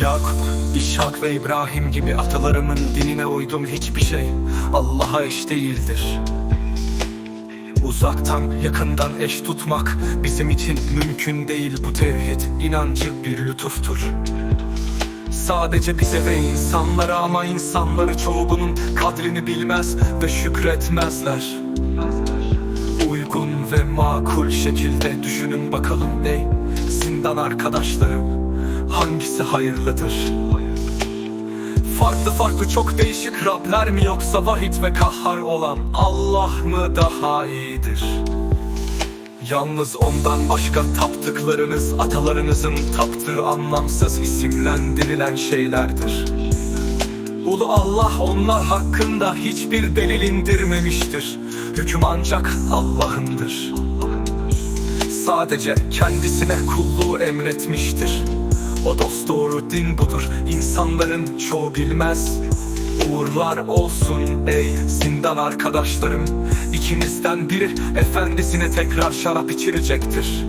Yakup, İshak ve İbrahim gibi atalarımın dinine uydum hiçbir şey. Allah'a eş değildir. Uzaktan yakından eş tutmak bizim için mümkün değil. Bu tevhid inancı bir lütuftur. Sadece bize ve insanlara ama insanları çoğu bunun kadrini bilmez ve şükretmezler. Uygun ve makul şekilde düşünün bakalım ey zindan arkadaşlarım Hangisi hayırlıdır? Farklı farklı çok değişik Rabler mi yoksa vahid ve kahhar olan Allah mı daha iyidir? Yalnız ondan başka taptıklarınız atalarınızın taptığı anlamsız isimlendirilen şeylerdir. Ulu Allah onlar hakkında hiçbir delil indirmemiştir. Hüküm ancak Allah'ındır. Sadece kendisine kulluğu emretmiştir. O dosdoğru din budur. İnsanların çoğu bilmez. Uğurlar olsun ey zindan arkadaşlarım. İkinizden biri efendisine tekrar şarap içirecektir.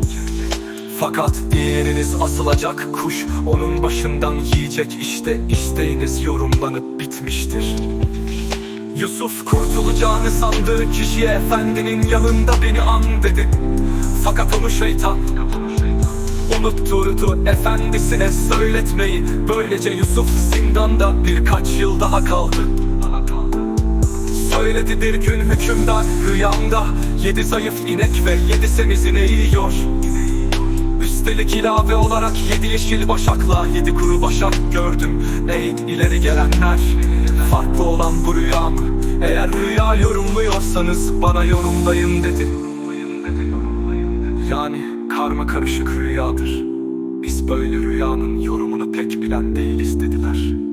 Fakat diğeriniz asılacak kuş onun başından yiyecek işte isteğiniz yorumlanıp bitmiştir. Yusuf kurtulacağını sandığı kişiye efendinin yanında beni an dedi. Fakat onu şeytan unutturdu efendisine söyletmeyi. Böylece Yusuf zindanda birkaç yıl daha kaldı. Söyledi bir gün hükümdar rüyamda Yedi zayıf inek ve yedi semiz ineği yiyor Üstelik ilave olarak yedi yeşil başakla yedi kuru başak gördüm Ey ileri gelenler Farklı olan bu rüya mı? Eğer rüya yorumluyorsanız bana yorumlayın dedi Yani karma karışık rüyadır. Biz böyle rüyanın yorumunu pek bilen değiliz dediler